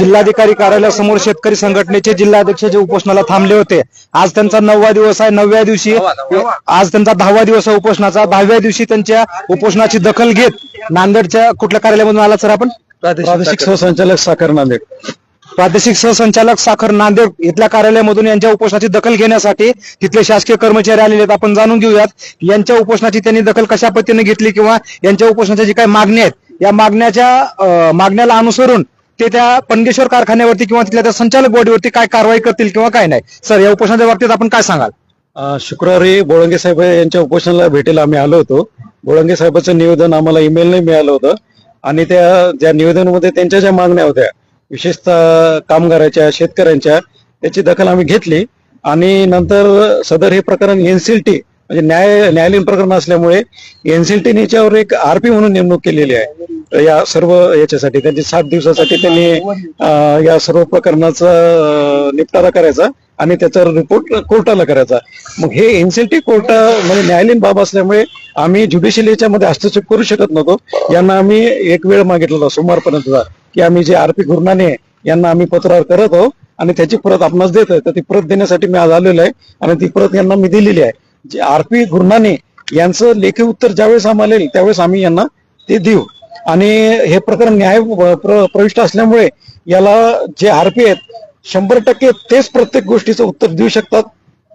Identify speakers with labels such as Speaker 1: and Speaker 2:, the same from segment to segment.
Speaker 1: जिल्हाधिकारी कार्यालयासमोर शेतकरी संघटनेचे जिल्हाध्यक्ष जे उपोषणाला थांबले होते आज त्यांचा नववा दिवस आहे. नवव्या दिवशी आज त्यांचा दहावा दिवस आहे उपोषणाचा. दहाव्या दिवशी त्यांच्या उपोषणाची दखल घेत नांदेडच्या कुठल्या कार्यालयामधून आला सर आपण?
Speaker 2: प्रादेशिक सहसंचालक. साखर नांदेड.
Speaker 1: प्रादेशिक सहसंचालक साखर नांदेड इथल्या कार्यालयामधून यांच्या उपोषणाची दखल घेण्यासाठी तिथले शासकीय कर्मचारी आलेले आहेत. आपण जाणून घेऊयात यांच्या उपोषणाची त्यांनी दखल कशा पद्धतीने घेतली किंवा यांच्या उपोषणाच्या जी काही मागण्या आहेत या मागण्याच्या मागण्याला अनुसरून ते त्या पणगेश्वर कारखान्यावरती किंवा तिथल्या त्या संचालक बॉडीवरती काय कारवाई करतील किंवा काय नाही? सर या उपोषणाच्या बाबतीत आपण काय सांगाल?
Speaker 2: शुक्रवारी बोळंगे साहेब यांच्या उपोषणाला भेटेला आम्ही आलो होतो. बोळंगे साहेबांचं निवेदन आम्हाला ईमेलने मिळालं होतं. आणि त्या ज्या निवेदनामध्ये त्यांच्या ज्या मागण्या होत्या विशेषतः कामगाराच्या शेतकऱ्यांच्या त्याची दखल आम्ही घेतली. आणि नंतर सदर हे प्रकरण एनसीएलटी म्हणजे न्याय न्यायालयीन प्रकरण असल्यामुळे एनसीएलटी याच्यावर एक आरपी म्हणून नेमणूक केलेली आहे. या सर्व याच्यासाठी त्यांची सात दिवसासाठी त्यांनी या सर्व प्रकरणाचा निपटारा करायचा आणि त्याचा रिपोर्ट कोर्टाला करायचा. मग हे एनसीएलटी कोर्ट म्हणजे न्यायालयीन बाब असल्यामुळे आम्ही ज्युडिशियल याच्यामध्ये हस्तक्षेप करू शकत नव्हतो. यांना आम्ही एक वेळ मागितलेला होता सोमवारपर्यंतचा की आम्ही जे आरपी गुरुनाने यांना आम्ही पत्रावर करत आहोत आणि त्याची प्रत आपणास आहे तर ती प्रत देण्यासाठी मी आज आलेलो आहे आणि ती प्रत यांना मी दिलेली आहे. जे आरपी गुरुनाने यांचं लेखी उत्तर ज्यावेळेस आम्हाला येईल त्यावेळेस आम्ही यांना ते देऊ. आणि हे प्रकरण न्याय प्र- प्रविष्ट असल्यामुळे याला जे आरपी आहेत शंभर टक्के तेच प्रत्येक गोष्टीचं उत्तर देऊ शकतात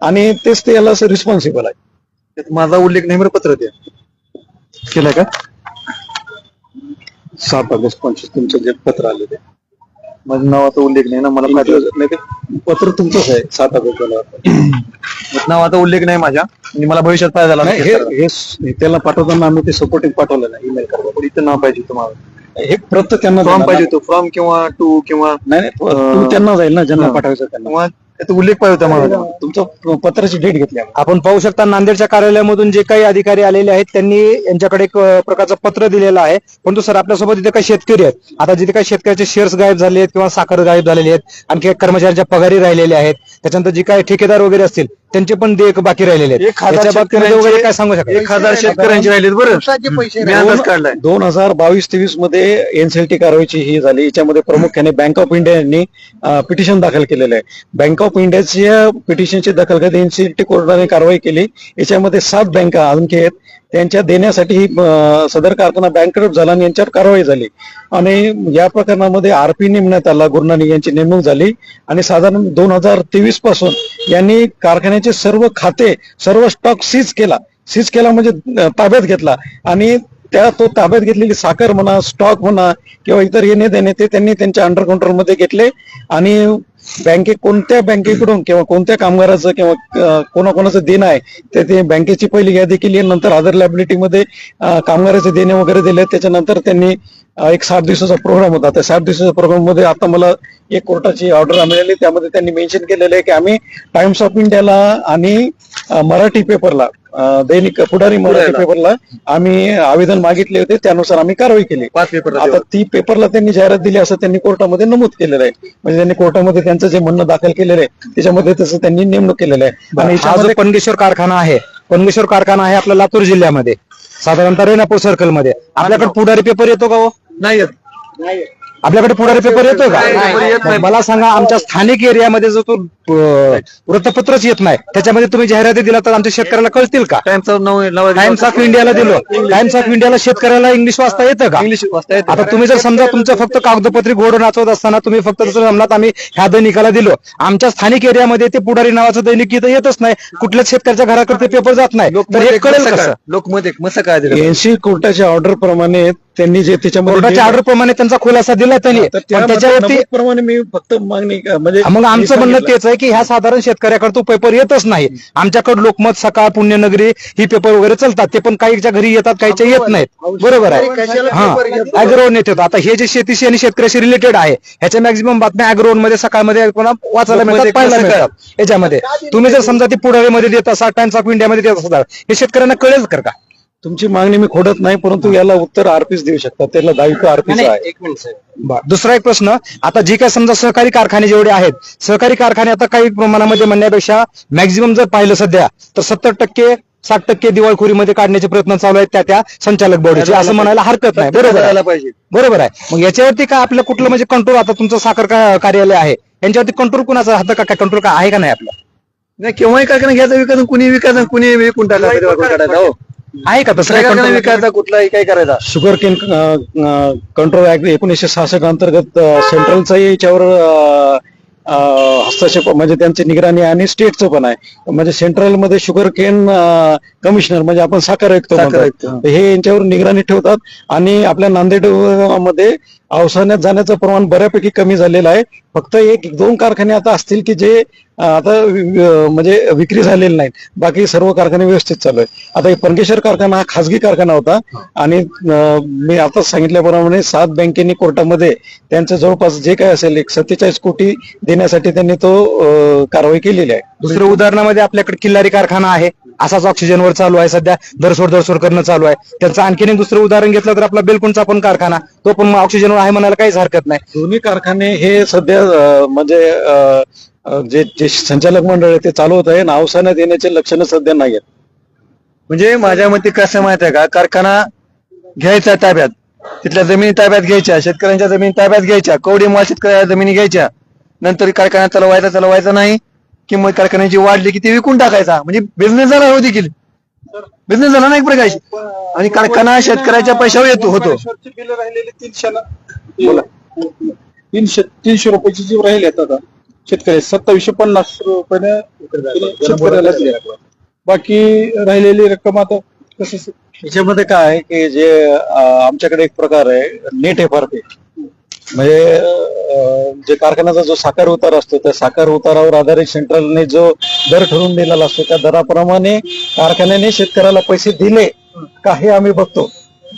Speaker 2: आणि तेच ते याला रिस्पॉन्सिबल आहे.
Speaker 3: माझा उल्लेख नाही बरं पत्र द्या.
Speaker 2: केलं का? सात ऑगस्ट पंचवीस तुमचं जे पत्र आले ते
Speaker 3: माझ्या नावाचा उल्लेख नाही ना मला
Speaker 2: नाही ते. पत्र तुमचंच आहे सात ऑगस्ट
Speaker 3: नावाचा उल्लेख नाही माझ्या आणि मला भविष्यात फायदा झाला
Speaker 2: नाही हे हे त्याला पाठवताना आम्ही ते सपोर्टिंग पाठवलं नाही ईमेल करा
Speaker 3: पण इथं नाव पाहिजे तुम्हाला.
Speaker 2: हे प्रत त्यांना
Speaker 3: फॉर्म
Speaker 2: देणार
Speaker 3: पाहिजे
Speaker 2: ना.
Speaker 3: होतो. फॉर्म किंवा टू किंवा
Speaker 2: नाही नाही, तू त्यांना जाईल ना ज्यांना
Speaker 3: हा.
Speaker 2: पाठवायचं त्यांना.
Speaker 3: किंवा त्याचा उल्लेख पाहिजे होता मला.
Speaker 2: तुमचं पत्राची डेट घेतली.
Speaker 1: आपण. पाहू शकता नांदेडच्या कार्यालयामधून जे काही अधिकारी आलेले आहेत त्यांनी यांच्याकडे एक अं, प्रकारचं पत्र दिलेलं आहे. परंतु सर आपल्यासोबत इथे काही शेतकरी आहेत. आता जिथे काही शेतकऱ्याचे शेअर्स गायब झाले आहेत किंवा साखर गायब झालेली आहेत आणखी काही कर्मचाऱ्यांच्या पगारी राहिलेल्या आहेत त्याच्यानंतर जे काही ठेकेदार वगैरे असतील त्यांचे पण देयक बाकी राहिलेले आहेत.
Speaker 3: एक हजार
Speaker 1: त्याच्या बाबतीमध्ये वगैरे काय
Speaker 3: शेतकऱ्यांचे-
Speaker 1: सांगू शकाल
Speaker 3: एक हजार शेतकऱ्यांचे राहिलेत बरं. मी अंदाज काढलाय.
Speaker 2: दोन हजार बावीस तेवीसमध्ये एनसीएलटी कारवाईची ही झाली. याच्यामध्ये प्रामुख्याने बँक ऑफ इंडिया यांनी पिटिशन दाखल केलेलं आहे. बँक ऑफ इंडियाच्या पिटिशनची दखल घेत एनसीएलटी कोर्टाने कारवाई केली. याच्यामध्ये सात बँका आणखी आहेत त्यांच्या देण्यासाठी सदर कारखाना बँकरप्ट झाला आणि यांच्यावर कारवाई झाली. आणि या प्रकरणामध्ये आरपी नेमण्यात आला गुरुनानी यांची नेमणूक झाली. आणि साधारण दोन हजार तेवीसपासून यांनी कारखान्याचे सर्व खाते सर्व स्टॉक सीज केला. सीज केला म्हणजे ताब्यात घेतला. आणि त्या तो ताब्यात घेतलेली साखर म्हणा स्टॉक म्हणा किंवा इतर येणे देणे ते त्यांनी त्यांच्या अंडर कंट्रोलमध्ये घेतले. आणि बँके कोणत्या बँकेकडून किंवा कोणत्या कामगाराचं किंवा कोणाकोणाचं देणं आहे ते ते बँकेची पहिली यादी केली नंतर अदर लायबिलिटीमध्ये कामगाराचे देणे वगैरे दिले. त्याच्यानंतर त्यांनी एक साठ दिवसाचा प्रोग्राम होता. त्या साठ दिवसाच्या प्रोग्राममध्ये आता मला एक कोर्टाची ऑर्डर मिळाली त्यामध्ये त्यांनी मेन्शन केलेलं आहे की आम्ही टाइम्स ऑफ इंडियाला आणि मराठी पेपरला दैनिक पुढारी मराठी. पेपरला आम्ही आवेदन मागितले होते. त्यानुसार आम्ही कारवाई केली. आता ती पेपरला त्यांनी जाहिरात दिली असं त्यांनी कोर्टामध्ये नमूद केलेलं आहे. म्हणजे त्यांनी कोर्टामध्ये त्यांचं जे म्हणणं दाखल केलेलं आहे त्याच्यामध्ये तसं त्यांनी नेमणूक केलेलं आहे. आणि
Speaker 1: जो
Speaker 2: याच्यामध्ये
Speaker 1: पणगेश्वर कारखाना आहे पणगेश्वर कारखाना आहे आपला लातूर जिल्ह्यामध्ये. साधारणतः रेणापूर सर्कलमध्ये. आपल्याकडे पुढारी पेपर येतो का हो?
Speaker 3: नाही येत.
Speaker 1: आपल्याकडे पुढारी पेपर येतो का?
Speaker 3: नाही, पेपर येत नाही.
Speaker 1: मला सांगा आमच्या स्थानिक एरियामध्ये जो तो अं, वृत्तपत्रच येत नाही त्याच्यामध्ये तुम्ही जाहिराती दिला तर आमच्या शेतकऱ्याला कळतील का?
Speaker 3: नाव नाव
Speaker 1: टाइम्स ऑफ इंडियाला दिलो. टाइम्स ऑफ इंडियाला शेतकऱ्याला इंग्लिश वाचता येतं का?
Speaker 3: इंग्लिश वाचता येतं.
Speaker 1: आता तुम्ही जर समजा तुमचं फक्त कागदपत्री घोडं नाचवत असताना तुम्ही फक्त जर समजा आम्ही ह्या दैनिकाला दिलो. आमच्या स्थानिक एरियामध्ये ते पुढारी नावाचं दैनिक इथं येतच नाही. कुठल्याच शेतकऱ्याच्या घराकडे पेपर जात नाही. तर
Speaker 3: लोकमत
Speaker 1: हे
Speaker 3: एक
Speaker 1: कळेल
Speaker 3: मसका- लोकमत
Speaker 2: कोर्टाच्या ऑर्डर प्रमाणे त्यांनी जे त्याच्यामध्ये
Speaker 1: कोर्टाच्या ऑर्डर प्रमाणे त्यांचा खुलासा दिला त्यांनी.
Speaker 2: तर
Speaker 1: पण त्याच्यावरती
Speaker 2: प्रमाणे मी फक्त मागणी म्हणजे
Speaker 1: मग आमचं म्हणणं. तेच आहे की ह्या साधारण शेतकऱ्याकडे तो पेपर येतच नाही. आमच्याकडे लोकमत सकाळ पुण्यनगरी ही पेपर वगैरे चालतात. ते पण काहीच्या घरी येतात काहीच्या येत नाहीत. बरोबर आहे. हा अॅग्रोन येतात. आता हे जे शेतीशी आणि शेतकऱ्याशी रिलेटेड आहे ह्याच्या मॅक्झिमम बातम्या अॅग्रोनमध्ये सकाळमध्ये पुन्हा वाचायला मिळतात पाहायला. मिळतात. याच्यामध्ये. तुम्ही जर समजा ती पुढारीमध्ये देत असाल टाइम्स ऑफ इंडियामध्ये देत असाल हे शेतकऱ्यांना कळेल कर का?
Speaker 2: तुमची मागणी मी खोडत नाही परंतु याला उत्तर आरपीच देऊ शकतात. त्याला दायित्व आरपीच आहे.
Speaker 3: एक मिनिट
Speaker 1: बरं. दुसरा एक प्रश्न आता जी काय समजा सहकारी कारखाने जेवढे आहेत सहकारी कारखाने आता काही प्रमाणामध्ये म्हणण्यापेक्षा मॅक्झिमम जर पाहिलं सध्या तर सत्तर टक्के साठ टक्के दिवाळखोरीमध्ये काढण्याचे प्रयत्न चालू आहेत त्या त्या संचालक बॉडीचे असं म्हणायला हरकत नाही. बरोबर आहे. बरोबर आहे. मग याच्यावरती काय आपलं कुठलं म्हणजे कंट्रोल आता तुमचं साखर का- कार्यालय आहे. यांच्यावरती कंट्रोल कुणाचा हात का? काय कंट्रोल काय आहे का नाही आपलं?
Speaker 3: नाही केव्हाही कारखाना घ्यायचा विकायचा कुणी विकायचा कुणी विकून टाकला हो
Speaker 1: आहे का तसं control?
Speaker 3: विकायचा कुठलाही काय करायचा
Speaker 2: शुगर केन कंट्रोल ऍक्ट एकोणीसशे सहासष्ट अंतर्गत अ, सेंट्रलचाही याच्यावर अ, अ, हस्तक्षेप म्हणजे त्यांची निगराणी आणि स्टेटचं पण आहे म्हणजे सेंट्रलमध्ये शुगर केन कमिशनर म्हणजे आपण साखर आयुक्त
Speaker 3: साखर
Speaker 2: म्हणतो.
Speaker 3: आयुक्त, हा.
Speaker 2: यांच्यावर निगराणी ठेवतात आणि आपल्या नांदेडमध्ये अवसानात जाण्याचं प्रमाण बऱ्यापैकी कमी झालेलं आहे फक्त एक दोन कारखाने आता असतील की जे आता म्हणजे विक्री झालेले नाहीत. बाकी सर्व कारखाने व्यवस्थित चालू आहे आता परगेश्वर कारखाना हा खासगी कारखाना होता आणि मी आता सांगितल्याप्रमाणे सात बँकेनी कोर्टामध्ये त्यांचं जवळपास जे काय असेल एक सत्तेचाळीस कोटी देण्यासाठी त्यांनी तो कारवाई केलेली आहे.
Speaker 1: दुसऱ्या उदाहरणामध्ये आपल्याकडे किल्लारी कारखाना आहे. असाच ऑक्सिजनवर चालू आहे सध्या. दरसोड दरसोड करणं चालू आहे. त्याचं आणखीन एक दुसरं उदाहरण घेतलं तर आपला बेलकुंडचा पण कारखाना. तो पण ऑक्सिजनवर आहे म्हणायला काहीच हरकत नाही.
Speaker 2: दोन्ही कारखाने हे सध्या म्हणजे जे जे संचालक मंडळ आहे ते चालवत आहे आणि अवसानात येण्याचे लक्षणं सध्या नाही आहेत.
Speaker 3: म्हणजे माझ्या मते कसं माहीत आहे का? कारखाना घ्यायचा ताब्यात. तिथल्या जमिनी ताब्यात घ्यायच्या शेतकऱ्यांच्या जमिनी ताब्यात घ्यायच्या कवडी माल शेतकऱ्याच्या जमिनी घ्यायच्या. नंतर कारखाना चालवायचा चालवायचा नाही. किंमत कारखान्याची वाढली की ती विकून टाकायचा. म्हणजे बिझनेस झाला हो देखील. बिझनेस झाला ना एक प्रकारची आणि कारखाना शेतकऱ्याच्या पैशावर येतो होतो.
Speaker 4: बिल राहिलेले तीनशे तीनशे तीनशे रुपयाची जी राहिले आता. शेतकरी सत्तावीसशे पन्नास रुपयाने शेतकऱ्याला दिले. बाकी राहिलेली रक्कम आता कसं
Speaker 2: याच्यामध्ये काय आहे की जे अ, आमच्याकडे एक प्रकार आहे नेट एफ आर पी म्हणजे अ, जे कारखान्याचा जो साखर उतार असतो त्या साखर उतारावर आधारित सेंट्रलने जो दर ठरवून दिलेला असतो त्या दराप्रमाणे कारखान्याने शेतकऱ्याला पैसे दिले का हे आम्ही बघतो.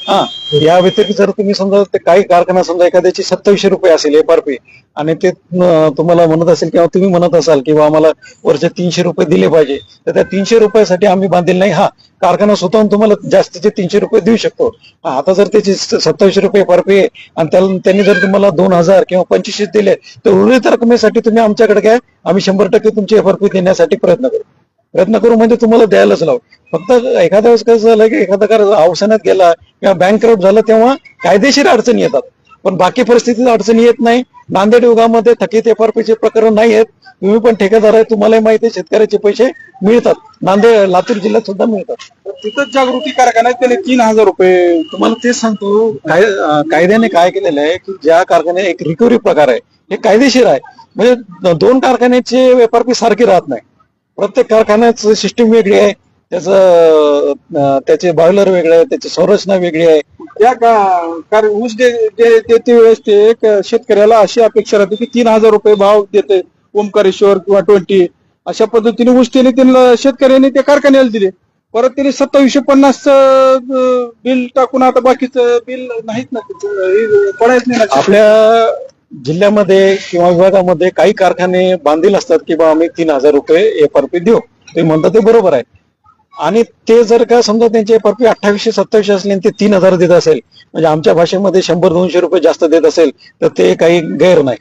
Speaker 2: हा. या व्यतिरिक्त जर तुम्ही समजा ते काही कारखाना समजा एखाद्याची सत्तावीसशे रुपये असेल एफ आर पी आणि ते तुम्हाला म्हणत असेल किंवा तुम्ही म्हणत असाल किंवा आम्हाला वरचे तीनशे रुपये दिले पाहिजे तर त्या तीनशे रुपयासाठी आम्ही बांधील नाही. हा कारखाना स्वतःहून तुम्हाला जास्तीचे तीनशे रुपये देऊ शकतो. आता जर त्याची सत्तावीसशे रुपये एफआरपी आहे आणि त्यांनी जर तुम्हाला दोन हजार किंवा पंचवीसशे दिले तर उर्वरित रकमेसाठी तुम्ही आमच्याकडे काय आम्ही शंभर टक्के तुमची एफ आर पी देण्यासाठी प्रयत्न करू. प्रयत्न करू म्हणजे तुम्हाला द्यायलाच लाव. फक्त एखाद्या वेळेस कसं झालं की एखादा कार अवसानात गेला किंवा बँक झालं तेव्हा कायदेशीर अडचणी येतात. पण बाकी परिस्थितीत अडचणी येत नाही. नांदेड युगामध्ये थकीत एफ आर पीचे प्रकरण नाही आहेत. तुम्ही पण ठेकेदार आहे तुम्हालाही माहिती आहे शेतकऱ्याचे पैसे मिळतात. नांदेड लातूर जिल्ह्यात सुद्धा मिळतात.
Speaker 4: तिथंच जागृती कारखान्यात त्याने तीन हजार रुपये.
Speaker 2: तुम्हाला तेच सांगतो काय कायद्याने काय केलेलं आहे की ज्या कारखान्यात एक रिकव्हरी प्रकार आहे हे कायदेशीर आहे. म्हणजे दोन कारखान्याचे एफ आर पी सारखी राहत नाही. प्रत्येक कारखान्याचं सिस्टीम वेगळी आहे. त्याचं त्याचे बॉयलर वेगळे आहे त्याची संरचना वेगळी आहे.
Speaker 4: या का कारण ऊस देते वेळेस ते एक शेतकऱ्याला अशी अपेक्षा राहते की तीन हजार रुपये भाव देते ओमकारेश्वर किंवा ट्वेंटी. अशा पद्धतीने ऊस त्याने त्यांना शेतकऱ्यांनी त्या कारखान्याला दिले. परत त्याने सत्तावीसशे पन्नास बिल टाकून आता बाकीचं बिल नाहीत ना पडायच नाही
Speaker 2: आपल्या जिल्ह्यामध्ये किंवा विभागामध्ये काही कारखाने बांधील असतात की बा आम्ही तीन हजार रुपये एफ आर पी देऊ. ते म्हणतात ते बरोबर आहे. आणि ते जर का समजा त्यांचे एफ आर पी अठ्ठावीसशे सत्तावीसशे असले आणि ते तीन हजार देत असेल म्हणजे आमच्या भाषेमध्ये शंभर दोनशे रुपये जास्त देत असेल तर ते काही गैर नाही.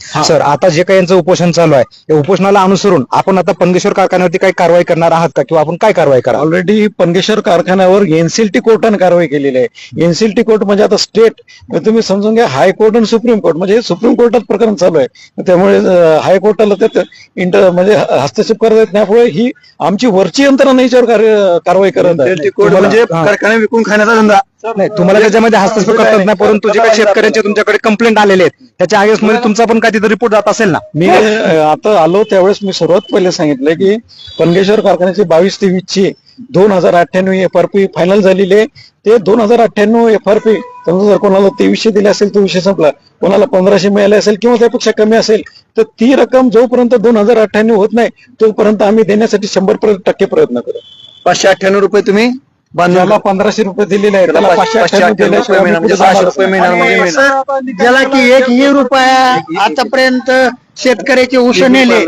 Speaker 1: सर आता जे काही यांचं उपोषण चालू आहे या उपोषणाला अनुसरून आपण आता पंगेश्वर कारखान्यावरती काही कारवाई करणार आहात का? किंवा आपण काय कारवाई करा
Speaker 2: ऑलरेडी पंगेश्वर कारखान्यावर एनसीएलटी कोर्टाने कारवाई केलेली आहे. एनसीएलटी कोर्ट म्हणजे आता स्टेट तुम्ही समजून घ्या हायकोर्ट आणि सुप्रीम कोर्ट म्हणजे सुप्रीम कोर्टात प्रकरण चालू आहे. त्यामुळे हायकोर्टाला त्यात इंटर म्हणजे हस्तक्षेप करता येत नाही. त्यामुळे ही आमची वरची यंत्रणा याच्यावर कार्य- कारवाई करत आहे.
Speaker 3: कोर्ट
Speaker 1: तुम्हाला-
Speaker 3: म्हणजे
Speaker 1: हा.
Speaker 3: कारखाना विकून खाण्याचा धंदा.
Speaker 1: नाही तुम्हाला त्याच्यामध्ये हस्तक्षेप करतात नाही परंतु जे काही शेतकऱ्यांचे तुमच्याकडे कंप्लेंट आलेले आहेत त्याच्या आगेस मध्ये तुमचा पण काय तिथे रिपोर्ट जात असेल ना?
Speaker 2: मी आता आलो त्यावेळेस मी सर्वात पहिले सांगितलं की पंगेश्वर कारखान्याची बावीस तेवीस ची दोन हजार अठ्ठ्याण्णव एफ आर पी फायनल झालेली आहे. ते दोन हजार अठ्ठ्याण्णव एफ आर पी समजा जर कोणाला तेवीसशे दिले असेल तो विषय संपला. कोणाला पंधराशे मिळाले असेल किंवा त्यापेक्षा कमी असेल तर ती रक्कम जोपर्यंत दोन हजार अठ्ठ्याण्णव होत नाही तोपर्यंत आम्ही देण्यासाठी शंभर प्र- टक्के प्रयत्न करू.
Speaker 3: पाचशे अठ्ठ्याण्णव रुपये तुम्ही
Speaker 2: ज्याला पंधराशे रुपये दिलेले आहेत त्याला पाचशे अठ्ठ्याण्णव दिल्याशिवाय आम्ही
Speaker 3: म्हणजे
Speaker 2: पुढे
Speaker 3: सहाशे
Speaker 2: जाणारच
Speaker 3: रुपये
Speaker 2: नाही.
Speaker 3: मिळणार म्हणजे मिळणार
Speaker 5: ज्याला की एक ही रुपया आतापर्यंत शेतकऱ्याचे ऊस नेले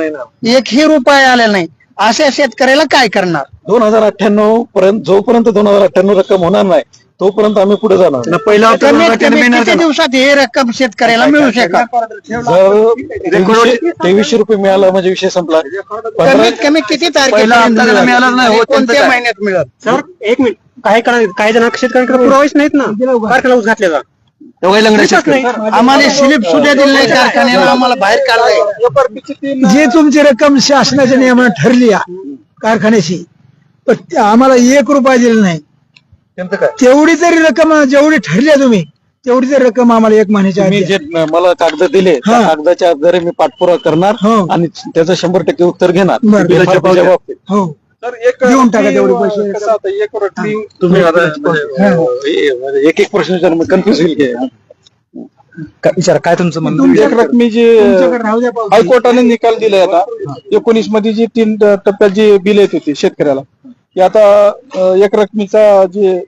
Speaker 5: एकही रुपया आलेला नाही. अशा शेतकऱ्याला काय करणार?
Speaker 2: दोन हजार अठ्ठ्याण्णव पर्यंत जोपर्यंत दोन हजार अठ्ठ्याण्णव रक्कम होणार नाही तोपर्यंत आम्ही पुढे जाणार.
Speaker 3: पहिला
Speaker 5: कमीत कमी किती दिवसात हे रक्कम शेतकऱ्याला मिळू शकेल?
Speaker 2: जर तेवीसशे तेवीसशे रुपये मिळाला म्हणजे विषय संपला. पंधरा
Speaker 5: कमीत कमी किती
Speaker 3: पहिला त्याला
Speaker 5: तारखेपर्यंत
Speaker 3: मिळाला नाही, हो, त्यांचं
Speaker 5: कोणत्या
Speaker 3: काय?
Speaker 5: महिन्यात मिळत
Speaker 1: सर एक मिनिट. काही काही काही जण शेतकऱ्यांकडे पुरावेच नाहीत ना. कारखाना ऊस घातलेला.
Speaker 3: तेव्हा लंगडा शेतकरी.
Speaker 5: आम्हाला स्लिप सुद्धा दिली नाही कारखान्याला आम्हाला बाहेर काढलंय.
Speaker 6: जे तुमची रक्कम शासनाच्या नियमाने ठरली आहे कारखान्याची पण ते आम्हाला एक रुपया दिला नाही.
Speaker 3: त्यांचं काय
Speaker 6: तेवढी तरी रक्कम जेवढी ठरली आहे तुम्ही तेवढी तरी रक्कम आम्हाला एक महिन्याच्या
Speaker 2: तुम्ही
Speaker 6: आधी
Speaker 2: जे मला कागद दिले त्या
Speaker 6: हा.
Speaker 2: कागदाच्या आधारे मी पाठपुरावा करणार
Speaker 6: हो.
Speaker 2: आणि त्याचं शंभर टक्के उत्तर घेणार
Speaker 6: बरं.
Speaker 2: बिलाच्या पावत्या बाबतीत
Speaker 6: हो
Speaker 4: तर एक
Speaker 6: देऊन टाका
Speaker 4: रकमी,
Speaker 6: तेवढे
Speaker 4: अं,
Speaker 6: पैसे.
Speaker 4: कसं आता एक रकमी
Speaker 2: तुम्ही आता म्हणजे, एक एक प्रश्न विचार कन्फ्युज होईल की.
Speaker 1: काय- विचारा काय तुमचं म्हणणं
Speaker 4: एक रकमी जे
Speaker 6: तुमच्याकडे राहू द्या पाहू.
Speaker 4: हायकोर्टाने निकाल दिलाय आता एकोणीसमध्ये जी तीन टप्प्यात जी बिल येत होती शेतकऱ्याला की आता एक रकमीचा जे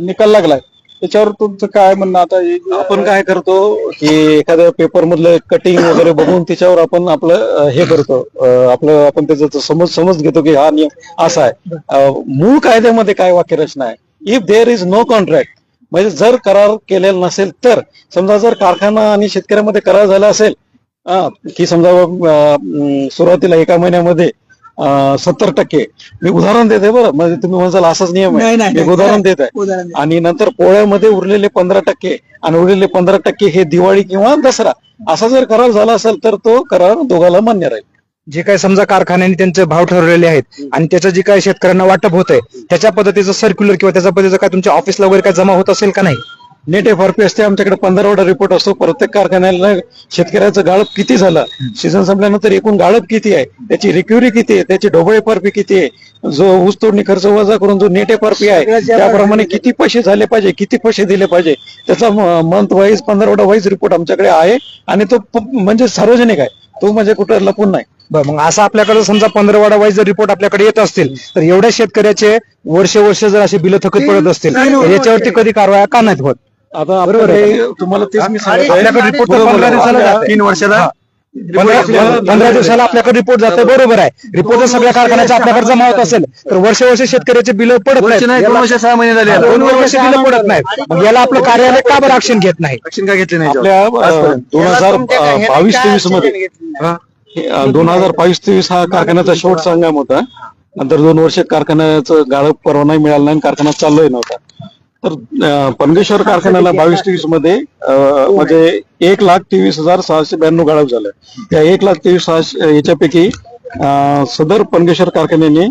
Speaker 4: निकाल लागलाय त्याच्यावर तुमचं काय म्हणणं आता?
Speaker 2: आपण काय करतो की एखाद्या पेपर मधलं कटिंग वगैरे बघून त्याच्यावर आपण आपलं हे करतो. आपलं आपण त्याचा समज समज घेतो की हा नियम असा आहे. मूळ कायद्यामध्ये काय वाक्यरचना आहे? If there is no contract म्हणजे जर करार केलेला नसेल तर समजा जर कारखाना आणि शेतकऱ्यामध्ये करार झाला असेल की समजा सुरुवातीला एका महिन्यामध्ये सत्तर टक्के. मी उदाहरण देते बरं. म्हणजे तुम्ही म्हणाल असाच नियम आहे. उदाहरण देत. आहे. आणि नंतर पोळ्यामध्ये उरलेले पंधरा टक्के आणि उरलेले पंधरा टक्के हे दिवाळी किंवा दसरा. असा जर करार झाला असेल तर तो करार दोघाला मान्य राहील.
Speaker 1: जे काही समजा कारखान्याने त्यांचे भाव ठरवलेले आहेत आणि त्याचं जे काही शेतकऱ्यांना वाटप होत आहे त्याच्या पद्धतीचं सर्क्युलर किंवा त्याच्या पद्धतीचं काय तुमच्या ऑफिसला वगैरे काय जमा होत असेल का नाही?
Speaker 2: नेट एफ आर पी असते आमच्याकडे पंधरवडा रिपोर्ट असतो. प्रत्येक कारखान्याला शेतकऱ्याचं गाळप किती झालं? सीझन संपल्यानंतर एकूण गाळप किती आहे? त्याची रिक्युरी किती आहे? त्याची ढोबळ एफ आर पी किती आहे? जो ऊस तोडणी खर्च वजा करून जो नेट एफ आर पी आहे त्याप्रमाणे किती पैसे झाले पाहिजे? किती पैसे दिले पाहिजे? त्याचा मंथ वाईज पंधरवडा वाईज रिपोर्ट आमच्याकडे आहे. आणि तो म्हणजे सार्वजनिक आहे. तो म्हणजे कुठं लपून नाही.
Speaker 1: बरं मग असं आपल्याकडे समजा पंधरवाडा वाईज जर रिपोर्ट आपल्याकडे येत असतील तर एवढ्या शेतकऱ्याचे वर्ष वर्ष जर असे बिल थकत पडत असतील तर याच्यावरती कधी कारवाया का नाहीत होत?
Speaker 2: आता आपल्याकडे तुम्हाला तेच मी सांगत आहे.
Speaker 1: आपल्याकडे तर
Speaker 2: बरोबर
Speaker 1: पंधरा
Speaker 2: आहे.
Speaker 1: दिवसाला जाते.
Speaker 3: तीन वर्षाला
Speaker 1: पंधरा पंधरा दिवसाला आपल्याकडे रिपोर्ट जाते बरोबर आहे. रिपोर्ट जर सगळ्या कारखान्याच्या आपल्याकडे जमा होत असेल तर वर्ष वर्ष शेतकऱ्याचे बिल पडत
Speaker 3: वर्ष नाही दोन
Speaker 1: नाहीत
Speaker 3: वर्ष सहा महिने झाले.
Speaker 1: दोन वर्ष बिल पडत नाहीत. मग याला आपलं कार्यालय का बरं ऍक्शन घेत नाही?
Speaker 3: ऍक्शन घेतली नाही याच्यावर?
Speaker 2: आपल्या दोन हजार बावीस तेवीसमध्ये
Speaker 3: हा.
Speaker 2: दोन हजार बावीस तेवीस हा कारखान्याचा शेवटचा हंगाम होता. नंतर दोन वर्ष कारखान्याचं गाळप परवानाही मिळाला नाही आणि कारखाना चाललोय नव्हता. तर पनगेश्वर कारखान्याला बावीस तेवीसमध्ये म्हणजे एक लाख तेवीस हजार सहाशे ब्याण्णव गाळप झालं. त्या एक लाख तेवीस सहाशे याच्यापैकी सदर पनगेश्वर कारखान्याने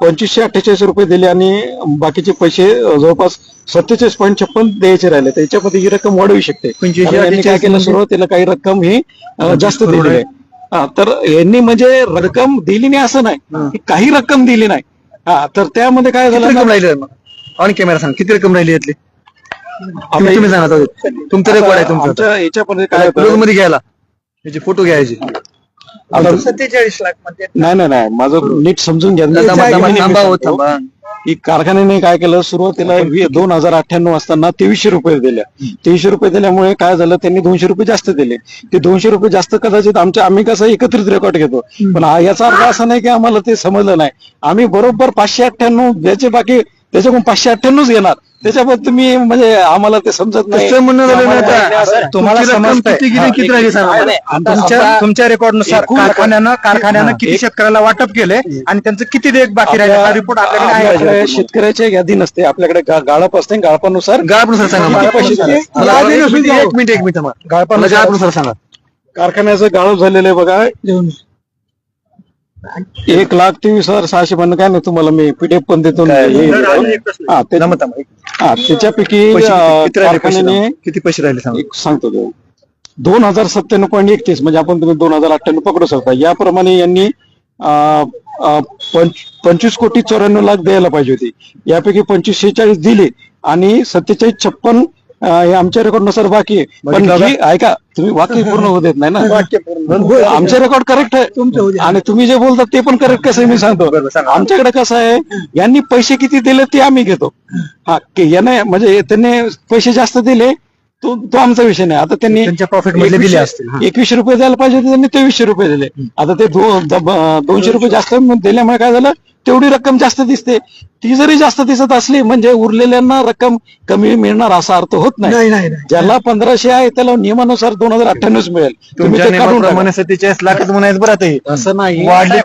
Speaker 2: पंचवीसशे अठ्ठेचाळीस रुपये दिले आणि बाकीचे पैसे जवळपास सत्तेचाळीस पॉईंट छप्पन द्यायचे राहिले. त्याच्यामध्ये ही रक्कम वाढवू शकते. यांनी काय केलं सुरुवातीला काही रक्कम ही अं, जास्त दिलेली आहे. हा, तर यांनी म्हणजे रक्कम दिली नाही असं नाही. काही रक्कम दिली नाही. हा तर त्यामध्ये काय झालं
Speaker 3: ऑन कॅमेरा सांग किती रक्कम राहिली यातली? तुम्ही तुम्ही सांगा तो. तुमचं रेकॉर्ड आहे तुमचं.
Speaker 2: आमच्या याच्यामध्ये काय होतं,
Speaker 3: मध्ये घ्यायला. त्याचे फोटो घ्यायचे.
Speaker 2: आता-
Speaker 5: सत्तेचाळीस लाखमध्ये.
Speaker 2: नाही नाही नाही. माझं नीट समजून घ्या.
Speaker 3: थांबा, थांबा,
Speaker 2: मी
Speaker 3: थांबा, हो,
Speaker 2: सांगतो.
Speaker 3: थांबा.
Speaker 2: की कारखान्याने काय केलं? सुरुवातीला दोन हजार अठ्ठ्याण्णव असताना तेवीसशे रुपये दिल्या तेवीसशे रुपये दिल्यामुळे काय झालं? त्यांनी दोनशे रुपये जास्त दिले. ते दोनशे रुपये जास्त कदाचित आमच्या आम्ही कसं एकत्रित रेकॉर्ड घेतो. पण हा- याचा अर्थ असा नाही की आम्हाला ते समजलं नाही. आम्ही बरोबर पाचशे अठ्ठ्याण्णव ज्याचे बाकी त्याच्याकडून पाचशे अठ्ठ्याण्णवच घेणार त्याच्याबद्दल तुम्ही म्हणजे आम्हाला ते समजत नाही
Speaker 3: तसं म्हणणं झालं नाही आता.
Speaker 1: तुम्हाला
Speaker 3: तुमची रक्कम
Speaker 1: समजतंय.
Speaker 3: किती राहिली सांगा मला.
Speaker 1: आणि तुमच्या तुमच्या रेकॉर्डनुसार
Speaker 2: एकूण-
Speaker 1: कारखान्यानं कारखान्यानं किती शेतकऱ्याला वाटप केले आणि त्यांचं किती देख बाकी राहिले हा रिपोर्ट आपल्याकडे आहे
Speaker 2: आपल्याकडे शेतकऱ्याच्या यादी नसते आपल्याकडे गा- गाळप असते गाळपानुसार
Speaker 3: गाळपनुसार सांगा मला.
Speaker 2: किती पैसे झाले?
Speaker 3: मला
Speaker 6: यादी
Speaker 3: एक मिनिट. एक मिनिट एक मिनिट थांबा. मला
Speaker 1: गाळपानुसार
Speaker 3: सांगा
Speaker 2: कारखान्याचं गाळप झालेलं आहे बघा एक लाख तेवीस हजार सहाशे पन्नास काय नाही तुम्हाला मी पीडीएफ पण देतो ना, हे देतो. हा, ते-
Speaker 3: थांबा, थांबा. एक
Speaker 2: हा, त्याच्यापैकी
Speaker 3: पैसे किती राहिले पैसे
Speaker 2: कारखान्याने.
Speaker 3: किती पैसे राहिले सांगा
Speaker 2: एक सांगतो तो दोन हजार सत्त्याण्णव पॉईंट एकतीस म्हणजे आपण तुम्ही दोन हजार अठ्ठ्याण्णव पकडू शकता याप्रमाणे यांनी अं, अं, पंच- पंचवीस कोटी चौऱ्याण्णव लाख द्यायला पाहिजे होती यापैकी पंचवीस शेहेचाळीस दिले आणि सत्तेचाळीस छप्पन हे आमच्या रेकॉर्डनुसार बाकी आहे. पण
Speaker 3: बघितलं
Speaker 2: ही ऐका तुम्ही वाक्य पूर्ण होऊ देत नाही ना. आमचे रेकॉर्ड करेक्ट आहे. आणि तुम्ही जे बोलता ते पण करेक्ट कसं आहे मी सांगतो.
Speaker 3: सांगा.
Speaker 2: आमच्याकडे कसं आहे यांनी पैसे किती दिले ते आम्ही घेतो. हा की याने म्हणजे त्यांनी पैसे जास्त दिले तो तो आमचा विषय नाही. आता त्यांनी
Speaker 1: त्यांच्या profit मधले दिले
Speaker 2: एकवीसशे-
Speaker 1: असतील, हा.
Speaker 2: एकवीसशे रुपये द्यायला पाहिजे होते त्यांनी तेवीसशे रुपये दिले. आता ते दो- द- ब- दोनशे रुपये जास्त दिल्यामुळे काय झालं तेवढी रक्कम जास्त दिसते. ती जरी जास्त दिसत असली म्हणजे उरलेल्यांना रक्कम कमी मिळणार असा अर्थ होत नाही
Speaker 6: नाही नाही नाही.
Speaker 2: ज्याला पंधराशे आहे त्याला नियमानुसार दोन हजार अठ्ठ्याण्णव मिळेल तुम्ही
Speaker 3: तुमच्या
Speaker 2: ते काढून टाका.
Speaker 3: नियमाप्रमाणे सत्तेचाळीस लाखच म्हणायचं बरं आता हे.
Speaker 2: असं नाही
Speaker 3: वाढले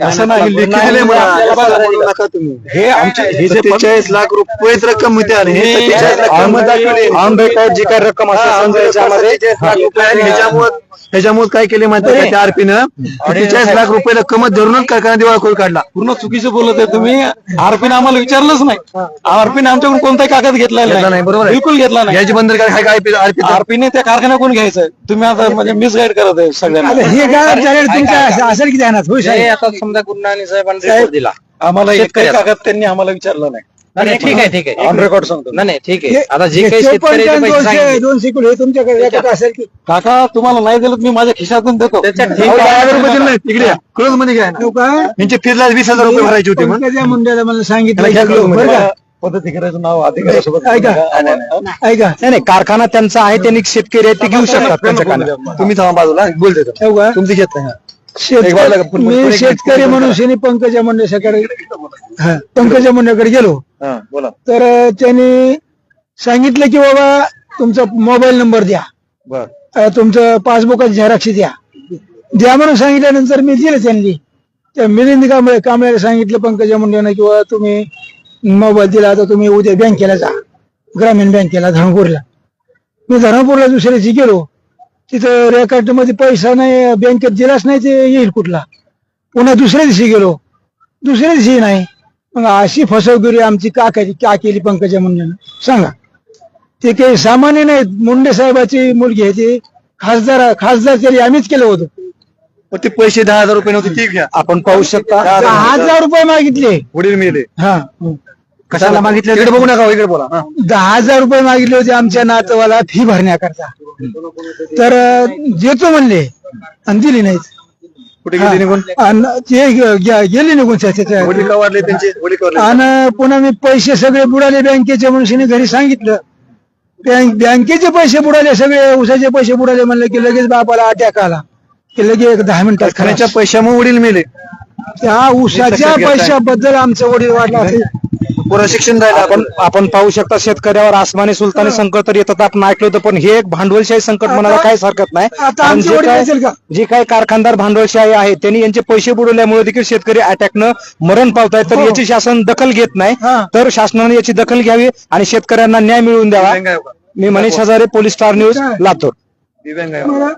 Speaker 2: असं नाही
Speaker 3: लिखित
Speaker 2: नाही,
Speaker 3: दिलंय मला.
Speaker 2: आपल्याला बघा.
Speaker 3: बोलू नका तुम्ही.
Speaker 2: हे आमचे हे जे
Speaker 3: सत्तेचाळीस लाख रुपयेच रक्कम होते आणि हे 47 लाख
Speaker 1: ऑन
Speaker 3: रक्कम दाखवली.
Speaker 1: ऑन रेकॉर्ड जी काही रक्कम
Speaker 3: हा,
Speaker 1: असेल समजा याच्यामध्ये
Speaker 3: सत्तेचाळीस लाख रुपये आणि ह्याच्यामुळे ह्याच्यामुळे काय केले माहिती का त्या आरपीनं सत्तेचाळीस लाख रुपये रक्कमच धरूनच कारखाना दिवाळा खोल काढला
Speaker 2: पूर्ण चुकीचं बोलत आहे तुम्ही आरपीने आम्हाला विचारलंच नाही. आरपीने आमच्याकडून कोणताही कागद
Speaker 3: घेतला नाही, बरोबर आहे.
Speaker 2: बिलकुल घेतला नाही.
Speaker 3: घ्यायची बंद काय काय आरपी
Speaker 2: आरपीने त्या कारखान्याकडून घ्यायचंय तुम्ही आता म्हणजे मिसगाईड करत आहे सगळ्यांना.
Speaker 6: हे काय झालं तुमच्या असेल की ध्यानात होय साहेब
Speaker 7: आता समजा गुरुनानी साहेबांनी दिला.
Speaker 2: आम्हाला
Speaker 7: शेतकऱ्याचा.
Speaker 2: कागद त्यांनी आम्हाला विचारलं नाही.
Speaker 7: नाही नाही, ठीक आहे ठीक आहे.
Speaker 2: ऑन रेकॉर्ड सांगतो.
Speaker 7: नाही नाही ठीक आहे.
Speaker 6: हे-
Speaker 7: आता जे
Speaker 6: हे
Speaker 7: काही
Speaker 6: चोपन्न
Speaker 7: शेतकऱ्याचे पैसे
Speaker 6: दोनशे
Speaker 7: सांगितले
Speaker 6: दोनशे किलो हे तुमच्याकडे? असेल की
Speaker 2: काका तुम्हाला नाही दिलं तर मी माझ्या खिशातून देतो.
Speaker 7: त्याच्यात
Speaker 3: अहो, दहा हजार रुपये दिले नाहीत. इकडे क्लोजमध्ये घ्या
Speaker 6: हो
Speaker 3: यांचे फिरला वीस हजार रुपये भरायचे होते मग
Speaker 6: पंकजा मुंडेला मला सांगितलं
Speaker 3: त्याला घ्या
Speaker 6: बरं का?
Speaker 2: पद्धतीकराचं नाव अधिकाऱ्यासोबत
Speaker 6: ऐका. ऐका.
Speaker 1: नाही नाही कारखाना त्यांचा आहे त्यांनी शेतकरी आहेत ते घेऊ शकतात त्यांच्याकडे
Speaker 3: तुम्ही थांबा बाजूला बोलते तो.
Speaker 6: हो का?
Speaker 3: तुमची घेत नाही
Speaker 6: शेतकरी- मी शेतकरी म्हणून शेनी पंकजा मुंडेकडे हा, पंकजा मुंडेकडे गेलो.
Speaker 3: हा बोला.
Speaker 6: तर त्यांनी सांगितलं की बाबा तुमचा मोबाईल नंबर द्या. तुमचं पासबुकाची झेरॉक्स द्या. द्या म्हणून सांगितल्यानंतर मी दिलं त्यांनी. त्या मिलिंद कांबळे कांबळेला सांगितलं पंकजा मुंडेनं किंवा तुम्ही मोबाईल दिला तर तुम्ही उद्या बँकेला जा. ग्रामीण बँकेला धर्मपूरला मी धर्मपूरला दुसऱ्या दिवशी गेलो. तिथं रेकॉर्डमध्ये पैसा नाही बँकेत दिलाच नाही ते येईल कुठला. पुन्हा दुसऱ्या दिवशी गेलो. दुसऱ्या दिवशी नाही. मग अशी फसवगिरी आमची का केली का केली पंकजा मुंडेनं सांगा. ते काही सामान्य नाहीत मुंडे साहेबाची मुलगी आहे ती. खासदार खासदार तरी आम्हीच केलं होतं.
Speaker 3: ते पैसे दहा हजार रुपये नव्हते ती घ्या.
Speaker 1: आपण पाहू शकता.
Speaker 6: दहा हजार रुपये मागितले.
Speaker 3: वडील मिळले
Speaker 6: हा.
Speaker 3: कशाला मागितले इकडे बघू नका हो, इकडे बोला. हा.
Speaker 6: दहा हजार रुपये मागितले होते आमच्या नातवाला फी भरण्याकरता. तर अं, देतो म्हणले आणि दिली नाहीत.
Speaker 3: कुठे गेले निघून?
Speaker 6: आणि ते गे- गे- गेले निघून त्याच्या
Speaker 3: वडील का वाढले त्यांचे? वडील का वाढले
Speaker 6: आणि पुन्हा मी पैसे सगळे बुडाले बँकेच्या मनुष्याने घरी सांगितलं. बँक बँकेचे पैसे बुडाले सगळे उसाचे पैसे बुडाले म्हणलं की लगेच बापाला अटॅक आला. की लगेच एक दहा मिनिटात
Speaker 3: कारखान्याच्या
Speaker 6: खर्च.
Speaker 3: पैशामुळे वडील मिळले
Speaker 6: त्या उसाच्या
Speaker 3: लक्षात घेताय.
Speaker 6: पैशाबद्दल आमचं वडील वाटलं असेल.
Speaker 3: पुरा शिक्षण राहिलं
Speaker 1: आपण आपण पाहू शकता शेतकऱ्यावर आसमानी सुलतानी संकट तर येतात आपण ऐकलं होतं पण हे एक भांडवलशाही संकट म्हणायला
Speaker 6: आता-
Speaker 1: काहीच हरकत नाही
Speaker 6: आता
Speaker 1: कारण
Speaker 6: आमचे
Speaker 1: जे काय
Speaker 6: असेल का?
Speaker 1: जे काही कारखानदार भांडवलशाही आहे त्यांनी यांचे पैसे बुडवल्यामुळे देखील शेतकरी अटॅकनं मरण पावतायत तर
Speaker 6: हो.
Speaker 1: याची शासन दखल घेत नाही
Speaker 6: हा.
Speaker 1: तर शासनाने याची दखल घ्यावी आणि शेतकऱ्यांना न्याय मिळवून द्यावा
Speaker 3: दिव्यांग?
Speaker 1: मी Manish Hazare police star news Latur
Speaker 3: दिव्यांग